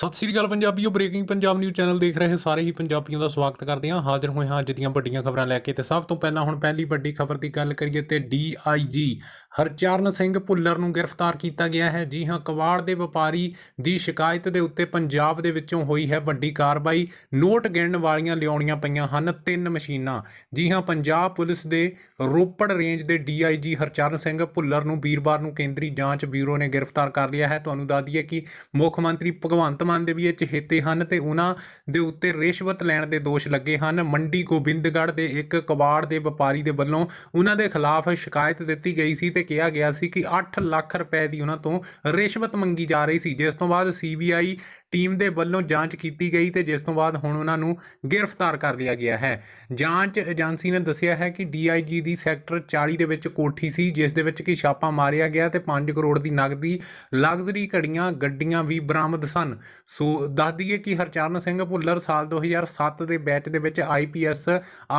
ਸਤਿ ਸ੍ਰੀ ਅਕਾਲ ਪੰਜਾਬੀਓ breaking Punjab news channel ਦੇਖ ਰਹੇ ਸਾਰੇ ਹੀ ਪੰਜਾਬੀਆਂ ਦਾ ਸਵਾਗਤ ਕਰਦੇ ਹਾਂ। ਹਾਜ਼ਰ ਹੋਏ ਹਾਂ ਅੱਜ ਦੀਆਂ ਵੱਡੀਆਂ ਖਬਰਾਂ ਲੈ ਕੇ ਤੇ ਸਭ ਤੋਂ ਪਹਿਲਾਂ ਹੁਣ ਪਹਿਲੀ ਵੱਡੀ ਖਬਰ ਦੀ ਗੱਲ ਕਰੀਏ ਤੇ ਡੀਆਈਜੀ ਹਰਚਰਨ ਸਿੰਘ ਭੁੱਲਰ ਨੂੰ ਗ੍ਰਿਫਤਾਰ ਕੀਤਾ ਗਿਆ ਹੈ। ਜੀ ਹਾਂ, ਕਵਾੜ ਦੇ ਵਪਾਰੀ ਦੀ ਸ਼ਿਕਾਇਤ ਦੇ ਉੱਤੇ ਪੰਜਾਬ ਦੇ ਵਿੱਚੋਂ ਹੋਈ ਹੈ ਵੱਡੀ ਕਾਰਵਾਈ। ਨੋਟ ਗਿਣਨ ਵਾਲੀਆਂ ਲਿਆਉਣੀਆਂ ਪਈਆਂ ਹਨ ਤਿੰਨ ਮਸ਼ੀਨਾਂ। ਜੀ ਹਾਂ, ਪੰਜਾਬ ਪੁਲਿਸ ਦੇ ਰੋਪੜ ਰੇਂਜ ਦੇ ਡੀਆਈਜੀ ਹਰਚਰਨ ਸਿੰਘ ਭੁੱਲਰ ਨੂੰ ਵੀਰਵਾਰ ਨੂੰ ਕੇਂਦਰੀ ਜਾਂਚ ਬਿਊਰੋ ਨੇ ਗ੍ਰਿਫਤਾਰ ਕਰ ਲਿਆ ਹੈ। ਤੁਹਾਨੂੰ ਦੱਸ ਦਈਏ ਕਿ ਮੁੱਖ ਮੰਤਰੀ ਭਗਵੰਤ ਮਾਨ ਦੇ ਵੀ ਇਹ ਚਹੇਤੇ ਹਨ ਤੇ ਉਹਨਾਂ ਦੇ ਉੱਤੇ ਰਿਸ਼ਵਤ ਲੈਣ ਦੇ ਦੋਸ਼ ਲੱਗੇ ਹਨ। ਮੰਡੀ ਗੋਬਿੰਦਗੜ੍ਹ ਦੇ ਇੱਕ ਕਬਾੜ ਦੇ ਵਪਾਰੀ ਦੇ ਵੱਲੋਂ ਉਹਨਾਂ ਦੇ ਖਿਲਾਫ ਸ਼ਿਕਾਇਤ ਦਿੱਤੀ ਗਈ ਸੀ ਤੇ ਕਿਹਾ ਗਿਆ ਸੀ ਕਿ 8 ਲੱਖ ਰੁਪਏ ਦੀ ਉਹਨਾਂ ਤੋਂ ਰਿਸ਼ਵਤ ਮੰਗੀ ਜਾ ਰਹੀ ਸੀ। ਜਿਸ ਤੋਂ ਬਾਅਦ ਸੀਬੀਆਈ ਟੀਮ ਦੇ ਵੱਲੋਂ ਜਾਂਚ ਕੀਤੀ ਗਈ ਤੇ ਜਿਸ ਤੋਂ ਬਾਅਦ ਹੁਣ ਉਹਨਾਂ ਨੂੰ ਗ੍ਰਿਫਤਾਰ ਕਰ ਲਿਆ ਗਿਆ ਹੈ। ਜਾਂਚ ਏਜੰਸੀ ਨੇ ਦੱਸਿਆ ਹੈ ਕਿ ਡੀਆਈਜੀ ਦੀ ਸੈਕਟਰ 40 ਦੇ ਵਿੱਚ ਕੋਠੀ ਸੀ, ਜਿਸ ਦੇ ਵਿੱਚ ਕਿ ਛਾਪਾ ਮਾਰਿਆ ਗਿਆ ਤੇ 5 ਕਰੋੜ ਦੀ ਨਗਦੀ ਲਗਜ਼ਰੀ ਘੜੀਆਂ, ਗੱਡੀਆਂ ਵੀ ਬਰਾਮਦ ਸਨ। ਸੋ ਦੱਸ ਦਈਏ ਕਿ ਹਰਚਰਨ ਸਿੰਘ ਭੁੱਲਰ ਸਾਲ 2007 ਦੇ ਬੈਚ ਦੇ ਵਿੱਚ ਆਈਪੀਐਸ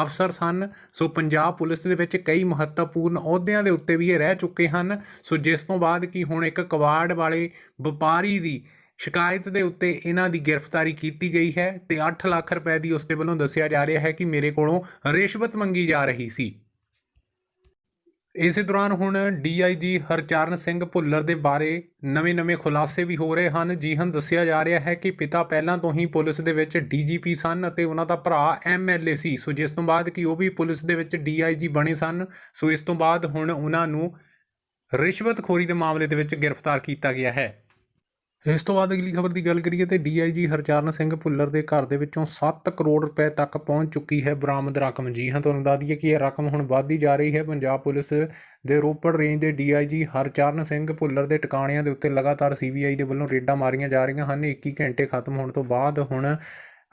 ਅਫਸਰ ਸਨ। ਸੋ ਪੰਜਾਬ ਪੁਲਿਸ ਦੇ ਵਿੱਚ ਕਈ ਮਹੱਤਵਪੂਰਨ ਅਹੁਦਿਆਂ ਦੇ ਉੱਤੇ ਵੀ ਇਹ ਰਹਿ ਚੁੱਕੇ ਹਨ। ਸੋ ਜਿਸ ਤੋਂ ਬਾਅਦ ਕਿ ਹੁਣ ਇੱਕ ਕਵਾੜ ਵਾਲੇ ਵਪਾਰੀ ਦੀ ਸ਼ਿਕਾਇਤ ਦੇ ਉੱਤੇ ਇਹਨਾਂ ਦੀ ਗ੍ਰਿਫਤਾਰੀ ਕੀਤੀ ਗਈ ਹੈ ਤੇ 8 ਲੱਖ ਰੁਪਏ ਦੀ ਉਸ ਦੇ ਵੱਲੋਂ ਦੱਸਿਆ ਜਾ ਰਿਹਾ ਹੈ ਕਿ ਮੇਰੇ ਕੋਲੋਂ ਰਿਸ਼ਵਤ ਮੰਗੀ ਜਾ ਰਹੀ ਸੀ। ਇਸੇ ਦੌਰਾਨ ਹੁਣ ਡੀਆਈਜੀ ਹਰਚਰਨ ਸਿੰਘ ਭੁੱਲਰ ਦੇ ਬਾਰੇ ਨਵੇਂ-ਨਵੇਂ ਖੁਲਾਸੇ ਵੀ ਹੋ ਰਹੇ ਹਨ। ਜੀ ਹਾਂ, ਦੱਸਿਆ ਜਾ ਰਿਹਾ ਹੈ ਕਿ ਪਿਤਾ ਪਹਿਲਾਂ ਤੋਂ ਹੀ ਪੁਲਿਸ ਦੇ ਵਿੱਚ ਡੀਜੀਪੀ ਸਨ ਅਤੇ ਉਹਨਾਂ ਦਾ ਭਰਾ ਐਮਐਲਏ ਸੀ। ਸੋ ਜਿਸ ਤੋਂ ਬਾਅਦ ਕਿ ਉਹ ਵੀ ਪੁਲਿਸ ਦੇ ਵਿੱਚ ਡੀਆਈਜੀ ਬਣੇ ਸਨ, ਸੋ ਇਸ ਤੋਂ ਬਾਅਦ ਹੁਣ ਉਹਨਾਂ ਨੂੰ ਰਿਸ਼ਵਤਖੋਰੀ ਦੇ ਮਾਮਲੇ ਦੇ ਵਿੱਚ ਗ੍ਰਿਫਤਾਰ ਕੀਤਾ ਗਿਆ ਹੈ। ਇਸ ਤੋਂ ਬਾਅਦ ਅਗਲੀ ਖਬਰ ਦੀ ਗੱਲ ਕਰੀਏ ਤੇ ਡੀਆਈਜੀ ਹਰਚਰਨ ਸਿੰਘ ਭੁੱਲਰ ਦੇ ਘਰ ਦੇ ਵਿੱਚੋਂ 7 ਕਰੋੜ ਰੁਪਏ ਤੱਕ ਪਹੁੰਚ ਚੁੱਕੀ ਹੈ ਬਰਾਮਦ ਰਕਮ। ਜੀ ਹਾਂ, ਤੁਹਾਨੂੰ ਦੱਸ ਦਈਏ ਕਿ ਇਹ ਰਕਮ ਹੁਣ ਵੱਧਦੀ ਜਾ ਰਹੀ ਹੈ। ਪੰਜਾਬ ਪੁਲਿਸ ਦੇ ਰੋਪੜ ਰੇਂਜ ਦੇ ਡੀਆਈਜੀ ਹਰਚਰਨ ਸਿੰਘ ਭੁੱਲਰ ਦੇ ਟਿਕਾਣਿਆਂ ਦੇ ਉੱਤੇ ਲਗਾਤਾਰ ਸੀਬੀਆਈ ਦੇ ਵੱਲੋਂ ਰੇਡਾਂ ਮਾਰੀਆਂ ਜਾ ਰਹੀਆਂ ਹਨ। 21 ਘੰਟੇ ਖਤਮ ਹੋਣ ਤੋਂ ਬਾਅਦ ਹੁਣ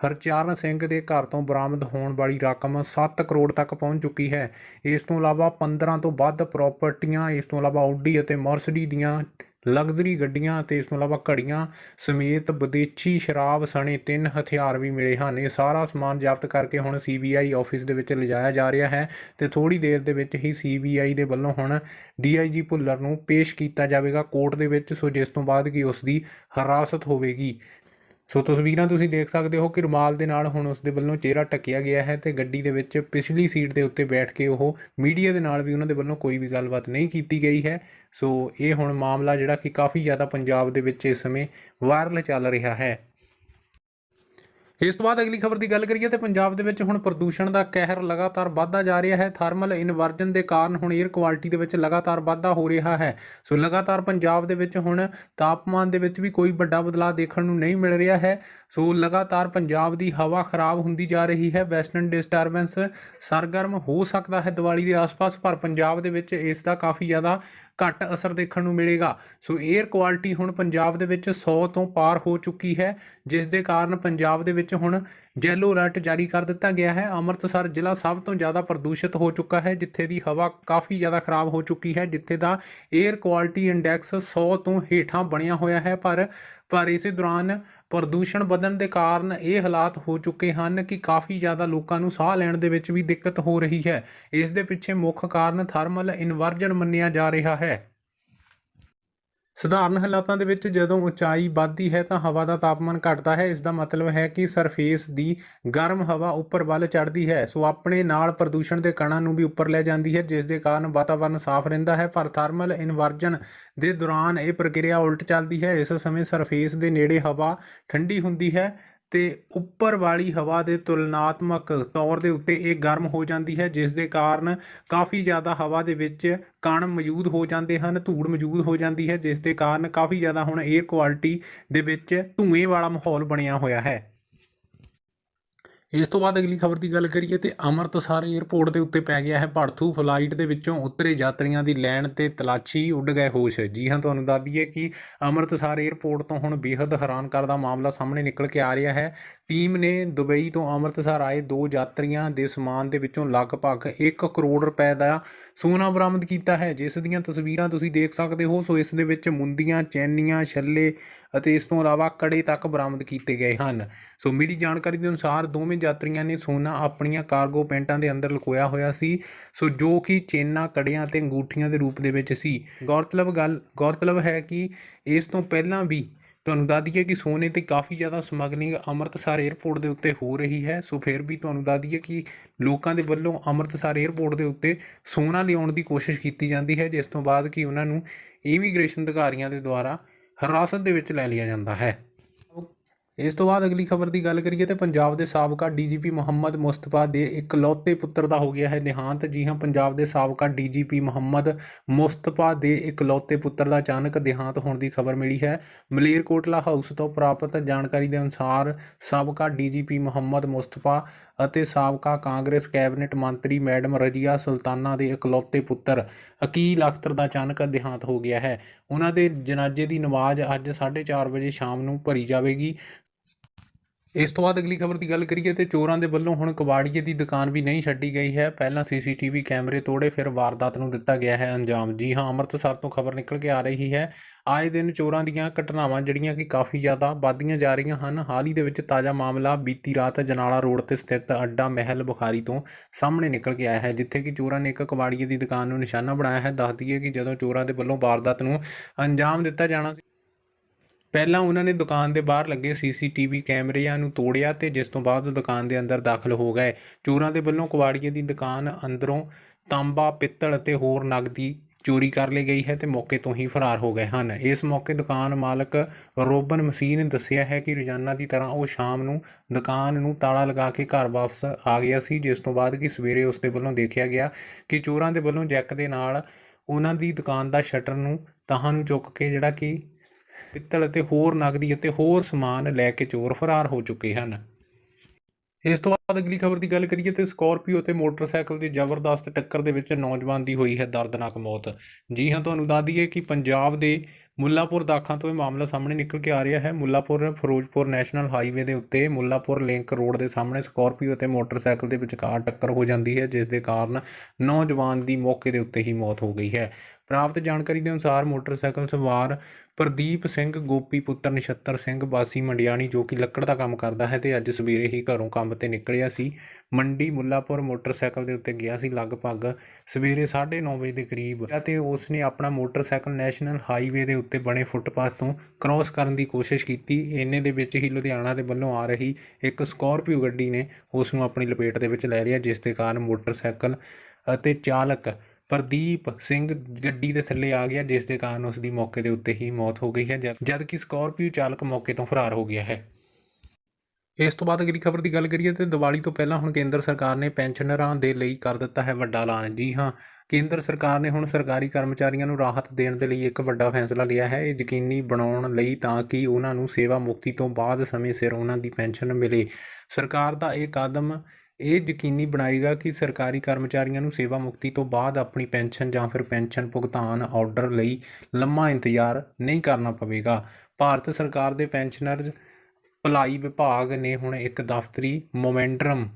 ਹਰਚਰਨ ਸਿੰਘ ਦੇ ਘਰ ਤੋਂ ਬਰਾਮਦ ਹੋਣ ਵਾਲੀ ਰਕਮ 7 ਕਰੋੜ ਤੱਕ ਪਹੁੰਚ ਚੁੱਕੀ ਹੈ। ਇਸ ਤੋਂ ਇਲਾਵਾ 15 ਤੋਂ ਵੱਧ ਪ੍ਰਾਪਰਟੀਆਂ, ਇਸ ਤੋਂ ਇਲਾਵਾ ਆਡੀ ਅਤੇ ਮਰਸਡੀ ਦੀਆਂ ਲਗਜ਼ਰੀ ਗੱਡੀਆਂ ਅਤੇ ਇਸ ਤੋਂ ਇਲਾਵਾ ਘੜੀਆਂ ਸਮੇਤ ਵਿਦੇਸ਼ੀ ਸ਼ਰਾਬ ਸਣੇ ਤਿੰਨ ਹਥਿਆਰ ਵੀ ਮਿਲੇ ਹਨ। ਇਹ ਸਾਰਾ ਸਮਾਨ ਜ਼ਬਤ ਕਰਕੇ ਹੁਣ ਸੀਬੀਆਈ ਆਫਿਸ ਦੇ ਵਿੱਚ ਲਿਜਾਇਆ ਜਾ ਰਿਹਾ ਹੈ ਤੇ ਥੋੜੀ ਦੇਰ ਦੇ ਵਿੱਚ ਹੀ ਸੀਬੀਆਈ ਦੇ ਵੱਲੋਂ ਹੁਣ ਡੀਆਈਜੀ ਭੁੱਲਰ ਨੂੰ ਪੇਸ਼ ਕੀਤਾ ਜਾਵੇਗਾ। ਕੋਰਟ ਦੇ ਵਿੱਚ ਸੋ ਜਿਸ ਤੋਂ ਬਾਅਦ ਕਿ ਉਸ ਦੀ ਹਰਾਸਤ ਹੋਵੇਗੀ। ਸੋ ਤਸਵੀਰਾਂ ਤੁਸੀਂ ਦੇਖ ਸਕਦੇ ਹੋ ਕਿ ਰੁਮਾਲ ਦੇ ਨਾਲ ਹੁਣ ਉਸ ਦੇ ਵੱਲੋਂ ਚਿਹਰਾ ਢੱਕਿਆ ਗਿਆ ਹੈ ਤੇ ਗੱਡੀ ਦੇ ਵਿੱਚ ਪਿਛਲੀ ਸੀਟ ਦੇ ਉੱਤੇ ਬੈਠ ਕੇ ਉਹ ਮੀਡੀਆ ਦੇ ਨਾਲ ਵੀ ਉਹਨਾਂ ਦੇ ਵੱਲੋਂ ਕੋਈ ਵੀ ਗੱਲਬਾਤ ਨਹੀਂ ਕੀਤੀ ਗਈ ਹੈ। ਸੋ ਇਹ ਹੁਣ ਮਾਮਲਾ ਜਿਹੜਾ ਕਿ ਕਾਫੀ ਜ਼ਿਆਦਾ ਪੰਜਾਬ ਦੇ ਵਿੱਚ ਇਸ ਸਮੇਂ ਵਾਇਰਲ ਚੱਲ ਰਿਹਾ ਹੈ। ਇਸ ਤੋਂ ਬਾਅਦ ਅਗਲੀ ਖਬਰ ਦੀ ਗੱਲ ਕਰੀਏ ਤੇ ਪੰਜਾਬ ਦੇ ਵਿੱਚ ਹੁਣ ਪ੍ਰਦੂਸ਼ਣ ਦਾ ਕਹਿਰ ਲਗਾਤਾਰ ਵੱਧਦਾ ਜਾ ਰਿਹਾ ਹੈ। ਥਰਮਲ ਇਨਵਰਜਨ ਦੇ ਕਾਰਨ ਹੁਣ 에ਅਰ ਕੁਆਲਿਟੀ ਦੇ ਵਿੱਚ ਲਗਾਤਾਰ ਵਾਧਾ ਹੋ ਰਿਹਾ ਹੈ। ਸੋ ਲਗਾਤਾਰ ਪੰਜਾਬ ਦੇ ਵਿੱਚ ਹੁਣ ਤਾਪਮਾਨ ਦੇ ਵਿੱਚ ਵੀ ਕੋਈ ਵੱਡਾ ਬਦਲਾਅ ਦੇਖਣ ਨੂੰ ਨਹੀਂ ਮਿਲ ਰਿਹਾ ਹੈ। ਸੋ ਲਗਾਤਾਰ ਪੰਜਾਬ ਦੀ ਹਵਾ ਖਰਾਬ ਹੁੰਦੀ ਜਾ ਰਹੀ ਹੈ। ਵੈਸਟਰਨ ਡਿਸਟਰਬੈਂਸ ਸਰਗਰਮ ਹੋ ਸਕਦਾ ਹੈ ਦੀਵਾਲੀ ਦੇ ਆਸ-ਪਾਸ, ਪਰ ਪੰਜਾਬ ਦੇ ਵਿੱਚ ਇਸ ਦਾ ਕਾਫੀ ਜ਼ਿਆਦਾ ਘੱਟ ਅਸਰ ਦੇਖਣ ਨੂੰ ਮਿਲੇਗਾ। ਸੋ 에ਅਰ ਕੁਆਲਿਟੀ ਹੁਣ ਪੰਜਾਬ ਦੇ ਵਿੱਚ 100 ਤੋਂ ਪਾਰ ਹੋ ਚੁੱਕੀ ਹੈ, ਜਿਸ ਦੇ ਕਾਰਨ ਪੰਜਾਬ ਦੇ ਵਿੱਚ ਹੁਣ ਜੈਲੋ ਅਲਰਟ ਜਾਰੀ ਕਰ ਦਿੱਤਾ ਗਿਆ ਹੈ। ਅੰਮ੍ਰਿਤਸਰ ਜ਼ਿਲ੍ਹਾ ਸਭ ਤੋਂ ਜ਼ਿਆਦਾ ਪ੍ਰਦੂਸ਼ਿਤ ਹੋ ਚੁੱਕਾ ਹੈ, ਜਿੱਥੇ ਦੀ ਹਵਾ ਕਾਫੀ ਜ਼ਿਆਦਾ ਖਰਾਬ ਹੋ ਚੁੱਕੀ ਹੈ, ਜਿੱਥੇ ਦਾ 에ਅਰ ਕੁਆਲਿਟੀ ਇੰਡੈਕਸ 100 ਤੋਂ ਹੇਠਾਂ ਬਣਿਆ ਹੋਇਆ ਹੈ। ਪਰ ਪਰ ਇਸੇ ਦੌਰਾਨ ਪ੍ਰਦੂਸ਼ਣ ਵਧਣ ਦੇ ਕਾਰਨ ਇਹ ਹਾਲਾਤ ਹੋ ਚੁੱਕੇ ਹਨ ਕਿ ਕਾਫੀ ਜ਼ਿਆਦਾ ਲੋਕਾਂ ਨੂੰ ਸਾਹ ਲੈਣ ਦੇ ਵਿੱਚ ਵੀ ਦਿੱਕਤ ਹੋ ਰਹੀ ਹੈ। ਇਸ ਦੇ ਪਿੱਛੇ ਮੁੱਖ ਕਾਰਨ ਥਰਮਲ ਇਨਵਰਜਨ ਮੰਨਿਆ ਜਾ ਰਿਹਾ ਹੈ। ਸਧਾਰਨ ਹਾਲਾਤਾਂ ਦੇ ਵਿੱਚ ਜਦੋਂ ਉਚਾਈ ਵੱਧਦੀ ਹੈ ਤਾਂ ਹਵਾ ਦਾ ਤਾਪਮਾਨ ਘਟਦਾ ਹੈ। ਇਸ ਦਾ ਮਤਲਬ ਹੈ ਕਿ ਸਰਫੇਸ ਦੀ ਗਰਮ ਹਵਾ ਉੱਪਰ ਵੱਲ ਚੜ੍ਹਦੀ ਹੈ। ਸੋ ਆਪਣੇ ਨਾਲ ਪ੍ਰਦੂਸ਼ਣ ਦੇ ਕਣਾਂ ਨੂੰ ਵੀ ਉੱਪਰ ਲੈ ਜਾਂਦੀ ਹੈ, ਜਿਸ ਦੇ ਕਾਰਨ ਵਾਤਾਵਰਣ ਸਾਫ਼ ਰਹਿੰਦਾ ਹੈ। ਪਰ ਥਰਮਲ ਇਨਵਰਜਨ ਦੇ ਦੌਰਾਨ ਇਹ ਪ੍ਰਕਿਰਿਆ ਉਲਟ ਚੱਲਦੀ ਹੈ। ਇਸ ਸਮੇਂ ਸਰਫੇਸ ਦੇ ਨੇੜੇ ਹਵਾ ਠੰਡੀ ਹੁੰਦੀ ਹੈ। ਤੇ ਉੱਪਰ ਵਾਲੀ ਹਵਾ ਦੇ ਤੁਲਨਾਤਮਕ ਤੌਰ ਦੇ ਉੱਤੇ ਇਹ ਗਰਮ ਹੋ ਜਾਂਦੀ ਹੈ, ਜਿਸ ਦੇ ਕਾਰਨ ਕਾਫੀ ਜ਼ਿਆਦਾ ਹਵਾ ਦੇ ਵਿੱਚ ਕਣ ਮੌਜੂਦ ਹੋ ਜਾਂਦੇ ਹਨ, ਧੂੜ ਮੌਜੂਦ ਹੋ ਜਾਂਦੀ ਹੈ, ਜਿਸ ਦੇ ਕਾਰਨ ਕਾਫੀ ਜ਼ਿਆਦਾ ਹੁਣ 에ਅਰ ਕੁਆਲਿਟੀ ਦੇ ਵਿੱਚ ਧੂਏ ਵਾਲਾ ਮਾਹੌਲ ਬਣਿਆ ਹੋਇਆ ਹੈ। ਇਸ ਤੋਂ ਬਾਅਦ ਅਗਲੀ ਖਬਰ ਦੀ ਗੱਲ ਕਰੀਏ ਤੇ ਅੰਮ੍ਰਿਤਸਰ 에ਅਰਪੋਰਟ ਦੇ ਉੱਤੇ ਪੈ ਗਿਆ ਹੈ ਭੜਥੂ ਫਲਾਈਟ ਦੇ ਵਿੱਚੋਂ ਉਤਰੇ ਯਾਤਰੀਆਂ ਦੀ ਲੈਣ ਤੇ ਤਲਾਚੀ ਉੱਡ ਗਏ ਹੋਸ਼। ਜੀ ਹਾਂ, ਤੁਹਾਨੂੰ ਦੱਸ ਦਈਏ ਕਿ ਅੰਮ੍ਰਿਤਸਰ 에ਅਰਪੋਰਟ ਤੋਂ ਹੁਣ ਬੇहद ਹੈਰਾਨ ਕਰਦਾ ਮਾਮਲਾ ਸਾਹਮਣੇ ਨਿਕਲ ਕੇ ਆ ਰਿਹਾ ਹੈ। ਟੀਮ ਨੇ ਦੁਬਈ ਤੋਂ ਅੰਮ੍ਰਿਤਸਰ ਆਏ ਦੋ ਯਾਤਰੀਆਂ ਦੇ ਸਮਾਨ ਦੇ ਵਿੱਚੋਂ ਲਗਭਗ 1 ਕਰੋੜ ਰੁਪਏ ਦਾ ਸੋਨਾ ਬਰਾਮਦ ਕੀਤਾ ਹੈ, ਜਿਸ ਦੀਆਂ ਤਸਵੀਰਾਂ ਤੁਸੀਂ ਦੇਖ ਸਕਦੇ ਹੋ। ਸੋ ਇਸ ਦੇ ਵਿੱਚ ਮੁੰਦੀਆਂ, ਚੈਨੀਆਂ, ਛੱਲੇ ਅਤੇ ਇਸ ਤੋਂ ਇਲਾਵਾ ਕੜੇ ਤੱਕ ਬਰਾਮਦ ਕੀਤੇ ਗਏ ਹਨ। ਸੋ ਮਿਲੀ ਜਾਣਕਾਰੀ ਦੇ ਅਨੁਸਾਰ ਦੋਵੇਂ ਯਾਤਰੀਆਂ ਨੇ ਸੋਨਾ ਆਪਣੀਆਂ ਕਾਰਗੋ ਪੈਂਟਾਂ ਦੇ ਅੰਦਰ ਲੁਕੋਇਆ ਹੋਇਆ ਸੀ। ਸੋ ਜੋ ਕਿ ਚੇਨਾਂ, ਕੜਿਆਂ ਅਤੇ ਅੰਗੂਠੀਆਂ ਦੇ ਰੂਪ ਦੇ ਵਿੱਚ ਸੀ। ਗੌਰਤਲਬ ਗੱਲ, ਗੌਰਤਲਬ ਹੈ ਕਿ ਇਸ ਤੋਂ ਪਹਿਲਾਂ ਵੀ ਤੁਹਾਨੂੰ ਦੱਸ ਦਈਏ ਕਿ ਸੋਨੇ ਤੇ ਕਾਫੀ ਜ਼ਿਆਦਾ ਸਮਗਲਿੰਗ ਅੰਮ੍ਰਿਤਸਰ 에ਅਰਪੋਰਟ ਦੇ ਉੱਤੇ ਹੋ ਰਹੀ ਹੈ। ਸੋ ਫਿਰ ਵੀ ਤੁਹਾਨੂੰ ਦੱਸ ਦਈਏ ਕਿ ਲੋਕਾਂ ਦੇ ਵੱਲੋਂ ਅੰਮ੍ਰਿਤਸਰ 에ਅਰਪੋਰਟ ਦੇ ਉੱਤੇ ਸੋਨਾ ਲਿਆਉਣ ਦੀ ਕੋਸ਼ਿਸ਼ ਕੀਤੀ ਜਾਂਦੀ ਹੈ, ਜਿਸ ਤੋਂ ਬਾਅਦ ਕਿ ਉਹਨਾਂ ਨੂੰ ਇਮੀਗ੍ਰੇਸ਼ਨ ਅਧਿਕਾਰੀਆਂ ਦੇ ਦੁਆਰਾ ਹਿਰਾਸਤ ਦੇ ਵਿੱਚ ਲੈ ਲਿਆ ਜਾਂਦਾ ਹੈ। ਇਸ ਤੋਂ ਬਾਅਦ ਅਗਲੀ ਖਬਰ ਦੀ ਗੱਲ ਕਰੀਏ ਤੇ ਪੰਜਾਬ ਦੇ ਸਾਬਕਾ ਡੀਜੀਪੀ ਮੁਹੰਮਦ ਮੁਸਤਫਾ ਦੇ ਇਕਲੌਤੇ ਪੁੱਤਰ ਦਾ ਹੋ ਗਿਆ ਹੈ ਦੇਹਾਂਤ ਜੀ ਹਾਂ, ਪੰਜਾਬ ਦੇ ਸਾਬਕਾ ਡੀਜੀਪੀ ਮੁਹੰਮਦ ਮੁਸਤਫਾ ਦੇ ਇਕਲੌਤੇ ਪੁੱਤਰ ਦਾ ਅਚਾਨਕ ਦੇਹਾਂਤ ਹੋਣ ਦੀ ਖਬਰ ਮਿਲੀ ਹੈ। ਮਲੇਰਕੋਟਲਾ ਹਾਊਸ ਤੋਂ ਪ੍ਰਾਪਤ ਜਾਣਕਾਰੀ ਦੇ ਅਨੁਸਾਰ ਸਾਬਕਾ ਡੀਜੀਪੀ ਮੁਹੰਮਦ ਮੁਸਤਫਾ ਅਤੇ ਸਾਬਕਾ ਕਾਂਗਰਸ ਕੈਬਨਿਟ ਮੰਤਰੀ ਮੈਡਮ ਰਜੀਆ ਸੁਲਤਾਨਾ ਦੇ ਇਕਲੌਤੇ ਪੁੱਤਰ ਅਕੀਲ ਅਖਤਰ ਦਾ ਅਚਾਨਕ ਦੇਹਾਂਤ ਹੋ ਗਿਆ ਹੈ। ਉਹਨਾਂ ਦੇ ਜਨਾਜ਼ੇ ਦੀ ਨਮਾਜ਼ ਅੱਜ 4:30 ਵਜੇ ਸ਼ਾਮ ਨੂੰ ਭਰੀ ਜਾਵੇਗੀ। ਇਸ ਤੋਂ ਬਾਅਦ ਅਗਲੀ ਖਬਰ ਦੀ ਗੱਲ ਕਰੀਏ ਤੇ ਚੋਰਾਂ ਦੇ ਵੱਲੋਂ ਹੁਣ ਕਬਾੜੀਏ ਦੀ ਦੁਕਾਨ ਵੀ ਨਹੀਂ ਛੱਡੀ ਗਈ ਹੈ। ਪਹਿਲਾਂ ਸੀਸੀਟੀਵੀ ਕੈਮਰੇ ਤੋੜੇ, ਫਿਰ ਵਾਰਦਾਤ ਨੂੰ ਦਿੱਤਾ ਗਿਆ ਹੈ ਅੰਜਾਮ। ਜੀ ਹਾਂ, ਅੰਮ੍ਰਿਤਸਰ ਤੋਂ ਖਬਰ ਨਿਕਲ ਕੇ ਆ ਰਹੀ ਹੈ। ਆਏ ਦਿਨ ਚੋਰਾਂ ਦੀਆਂ ਘਟਨਾਵਾਂ ਜਿਹੜੀਆਂ ਕਿ ਕਾਫੀ ਜ਼ਿਆਦਾ ਵੱਧਦੀਆਂ ਜਾ ਰਹੀਆਂ ਹਨ, ਹਾਲ ਹੀ ਦੇ ਵਿੱਚ ਤਾਜ਼ਾ ਮਾਮਲਾ ਬੀਤੀ ਰਾਤ ਜਨਾਲਾ ਰੋਡ ਤੇ ਸਥਿਤ ਅੱਡਾ ਮਹਿਲ ਬੁਖਾਰੀ ਤੋਂ ਸਾਹਮਣੇ ਨਿਕਲ ਕੇ ਆਇਆ ਹੈ, ਜਿੱਥੇ ਕਿ ਚੋਰਾਂ ਨੇ ਇੱਕ ਕਬਾੜੀਏ ਦੀ ਦੁਕਾਨ ਨੂੰ ਨਿਸ਼ਾਨਾ ਬਣਾਇਆ ਹੈ। ਦੱਸ ਦਈਏ ਕਿ ਜਦੋਂ ਚੋਰਾਂ ਦੇ ਵੱਲੋਂ ਵਾਰਦਾਤ ਨੂੰ ਅੰਜਾਮ ਦਿੱਤਾ ਜਾਣਾ ਪਹਿਲਾਂ ਉਹਨਾਂ ਨੇ ਦੁਕਾਨ ਦੇ ਬਾਹਰ ਲੱਗੇ ਸੀਸੀਟੀਵੀ ਕੈਮਰਿਆਂ ਨੂੰ ਤੋੜਿਆ ਤੇ ਜਿਸ ਤੋਂ ਬਾਅਦ ਦੁਕਾਨ ਦੇ ਅੰਦਰ ਦਾਖਲ ਹੋ ਗਏ। ਚੋਰਾਂ ਦੇ ਵੱਲੋਂ ਕਬਾੜੀਏ ਦੀ ਦੁਕਾਨ ਅੰਦਰੋਂ ਤਾਂਬਾ, ਪਿੱਤਲ ਅਤੇ ਹੋਰ ਨਗਦੀ ਚੋਰੀ ਕਰ ਲਈ ਗਈ ਹੈ ਤੇ ਮੌਕੇ ਤੋਂ ਹੀ ਫਰਾਰ ਹੋ ਗਏ ਹਨ। ਇਸ ਮੌਕੇ ਦੁਕਾਨ ਮਾਲਕ ਰੋਬਨ ਮਸੀਹ ਨੇ ਦੱਸਿਆ ਹੈ ਕਿ ਰੋਜ਼ਾਨਾ ਦੀ ਤਰ੍ਹਾਂ ਉਹ ਸ਼ਾਮ ਨੂੰ ਦੁਕਾਨ ਨੂੰ ਤਾਲਾ ਲਗਾ ਕੇ ਘਰ ਵਾਪਸ ਆ ਗਿਆ ਸੀ, ਜਿਸ ਤੋਂ ਬਾਅਦ ਕਿ ਸਵੇਰੇ ਉਸ ਦੇ ਵੱਲੋਂ ਦੇਖਿਆ ਗਿਆ ਕਿ ਚੋਰਾਂ ਦੇ ਵੱਲੋਂ ਜੈਕ ਦੇ ਨਾਲ ਉਹਨਾਂ ਦੀ ਦੁਕਾਨ ਦਾ ਸ਼ਟਰ ਨੂੰ ਤਾਹਾਂ ਨੂੰ ਚੁੱਕ ਕੇ ਜਿਹੜਾ ਕਿ ਪਿੱਤਲ ਅਤੇ ਹੋਰ ਨਗਦੀ ਅਤੇ ਹੋਰ ਸਮਾਨ ਲੈ ਕੇ ਚੋਰ ਫਰਾਰ ਹੋ ਚੁੱਕੇ ਹਨ। ਇਸ ਤੋਂ ਬਾਅਦ ਅਗਲੀ ਖਬਰ ਦੀ ਗੱਲ ਕਰੀਏ ਤੇ ਸਕੋਰਪੀਓ ਤੇ ਮੋਟਰਸਾਈਕਲ ਦੀ ਜ਼ਬਰਦਸਤ ਟੱਕਰ ਦੇ ਵਿੱਚ ਨੌਜਵਾਨ ਦੀ ਹੋਈ ਹੈ ਦਰਦਨਾਕ ਮੌਤ। ਜੀ ਹਾਂ, ਤੁਹਾਨੂੰ ਦੱਸ ਦਈਏ ਕਿ ਪੰਜਾਬ ਦੇ ਮੁੱਲਾਪੁਰ ਦਾਖਾਂ ਤੋਂ ਇਹ ਮਾਮਲਾ ਸਾਹਮਣੇ ਨਿਕਲ ਕੇ ਆ ਰਿਹਾ ਹੈ। ਮੁੱਲਾਪੁਰ ਫਿਰੋਜ਼ਪੁਰ ਨੈਸ਼ਨਲ ਹਾਈਵੇ ਦੇ ਉੱਤੇ ਮੁੱਲਾਪੁਰ ਲਿੰਕ ਰੋਡ ਦੇ ਸਾਹਮਣੇ ਸਕੋਰਪੀਓ ਤੇ ਮੋਟਰਸਾਈਕਲ ਦੇ ਵਿਚਕਾਰ ਟੱਕਰ ਹੋ ਜਾਂਦੀ ਹੈ, ਜਿਸ ਦੇ ਕਾਰਨ ਨੌਜਵਾਨ ਦੀ ਮੌਕੇ ਦੇ ਉੱਤੇ ਹੀ ਮੌਤ ਹੋ ਗਈ ਹੈ। ਪ੍ਰਾਪਤ ਜਾਣਕਾਰੀ ਦੇ ਅਨੁਸਾਰ ਮੋਟਰਸਾਈਕਲ ਸਵਾਰ ਪ੍ਰਦੀਪ ਸਿੰਘ, ਗੋਪੀ ਪੁੱਤਰ ਨਛੱਤਰ ਸਿੰਘ, ਵਾਸੀ ਮੰਡਿਆਣੀ, ਜੋ ਕਿ ਲੱਕੜ ਦਾ ਕੰਮ ਕਰਦਾ ਹੈ ਤੇ ਅੱਜ ਸਵੇਰੇ ਹੀ ਘਰੋਂ ਕੰਮ ਤੇ ਨਿਕਲਿਆ ਸੀ। ਮੰਡੀ ਮੁੱਲਾਪੁਰ ਮੋਟਰਸਾਈਕਲ ਦੇ ਉੱਤੇ ਗਿਆ ਸੀ ਲਗਭਗ ਸਵੇਰੇ 9:30 ਵਜੇ ਦੇ ਕਰੀਬ ਅਤੇ ਉਸ ਨੇ ਆਪਣਾ ਮੋਟਰਸਾਈਕਲ ਨੈਸ਼ਨਲ ਹਾਈਵੇ ਦੇ ਉੱਤੇ ਬਣੇ ਫੁੱਟਪਾਥ ਤੋਂ ਕ੍ਰਾਸ ਕਰਨ ਦੀ ਕੋਸ਼ਿਸ਼ ਕੀਤੀ। ਇੰਨੇ ਦੇ ਵਿੱਚ ਹੀ ਲੁਧਿਆਣਾ ਦੇ ਵੱਲੋਂ ਆ ਰਹੀ ਇੱਕ ਸਕੋਰਪੀਓ ਗੱਡੀ ਨੇ ਉਸ ਨੂੰ ਆਪਣੀ ਲਪੇਟ ਦੇ ਵਿੱਚ ਲੈ ਲਿਆ, ਜਿਸ ਦੇ ਕਾਰਨ ਮੋਟਰਸਾਈਕਲ ਅਤੇ ਚਾਲਕ ਪ੍ਰਦੀਪ ਸਿੰਘ ਗੱਡੀ ਦੇ ਥੱਲੇ ਆ ਗਿਆ, ਜਿਸ ਦੇ ਕਾਰਨ ਉਸ ਦੀ ਮੌਕੇ ਦੇ ਉੱਤੇ ਹੀ ਮੌਤ ਹੋ ਗਈ ਹੈ, ਜਦ ਜਦ ਕਿ ਸਕਾਰਪੀਓ ਚਾਲਕ ਮੌਕੇ ਤੋਂ ਫਰਾਰ ਹੋ ਗਿਆ ਹੈ। ਇਸ ਤੋਂ ਬਾਅਦ ਅਗਲੀ ਖਬਰ ਦੀ ਗੱਲ ਕਰੀਏ ਤੇ ਦੀਵਾਲੀ ਤੋਂ ਪਹਿਲਾਂ ਹੁਣ ਕੇਂਦਰ ਸਰਕਾਰ ਨੇ ਪੈਨਸ਼ਨਰਾਂ ਦੇ ਲਈ ਕਰ ਦਿੱਤਾ ਹੈ ਵੱਡਾ ਐਲਾਨ। ਜੀ ਹਾਂ, ਕੇਂਦਰ ਸਰਕਾਰ ਨੇ ਹੁਣ ਸਰਕਾਰੀ ਕਰਮਚਾਰੀਆਂ ਨੂੰ ਰਾਹਤ ਦੇਣ ਦੇ ਲਈ ਇੱਕ ਵੱਡਾ ਫੈਸਲਾ ਲਿਆ ਹੈ। ਇਹ ਯਕੀਨੀ ਬਣਾਉਣ ਲਈ ਤਾਂ ਕਿ ਉਹਨਾਂ ਨੂੰ ਸੇਵਾ ਮੁਕਤੀ ਤੋਂ ਬਾਅਦ ਸਮੇਂ ਸਿਰ ਉਹਨਾਂ ਦੀ ਪੈਨਸ਼ਨ ਮਿਲੇ। ਸਰਕਾਰ ਦਾ ਇਹ ਕਦਮ ਇਹ ਯਕੀਨੀ ਬਣਾਏਗਾ ਕਿ ਸਰਕਾਰੀ ਕਰਮਚਾਰੀਆਂ ਨੂੰ ਸੇਵਾ ਮੁਕਤੀ ਤੋਂ ਬਾਅਦ ਆਪਣੀ ਪੈਨਸ਼ਨ ਜਾਂ ਫਿਰ ਪੈਨਸ਼ਨ ਭੁਗਤਾਨ ਆਰਡਰ ਲਈ ਲੰਮਾ ਇੰਤਜ਼ਾਰ ਨਹੀਂ ਕਰਨਾ ਪਵੇਗਾ। ਭਾਰਤ ਸਰਕਾਰ ਦੇ ਪੈਨਸ਼ਨਰਜ਼ ਭਲਾਈ ਵਿਭਾਗ ਨੇ ਹੁਣ ਇੱਕ ਦਫ਼ਤਰੀ ਮੋਮੈਂਟਰਮ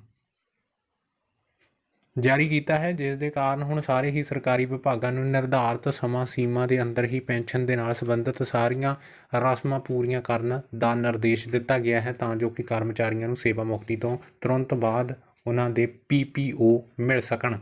ਜਾਰੀ ਕੀਤਾ ਹੈ, ਜਿਸ ਦੇ ਕਾਰਨ ਹੁਣ ਸਾਰੇ ਹੀ ਸਰਕਾਰੀ ਵਿਭਾਗਾਂ ਨੂੰ ਨਿਰਧਾਰਤ ਸਮਾਂ ਸੀਮਾ ਦੇ ਅੰਦਰ ਹੀ ਪੈਨਸ਼ਨ ਦੇ ਨਾਲ ਸੰਬੰਧਿਤ ਸਾਰੀਆਂ ਰਸਮਾਂ ਪੂਰੀਆਂ ਕਰਨ ਦਾ ਨਿਰਦੇਸ਼ ਦਿੱਤਾ ਗਿਆ ਹੈ, ਤਾਂ ਜੋ ਕਿ ਕਰਮਚਾਰੀਆਂ ਨੂੰ ਸੇਵਾ ਮੁਕਤੀ ਤੋਂ ਤੁਰੰਤ ਬਾਅਦ ਉਹਨਾਂ ਦੇ ਪੀ ਪੀ ਓ ਮਿਲ ਸਕਣ।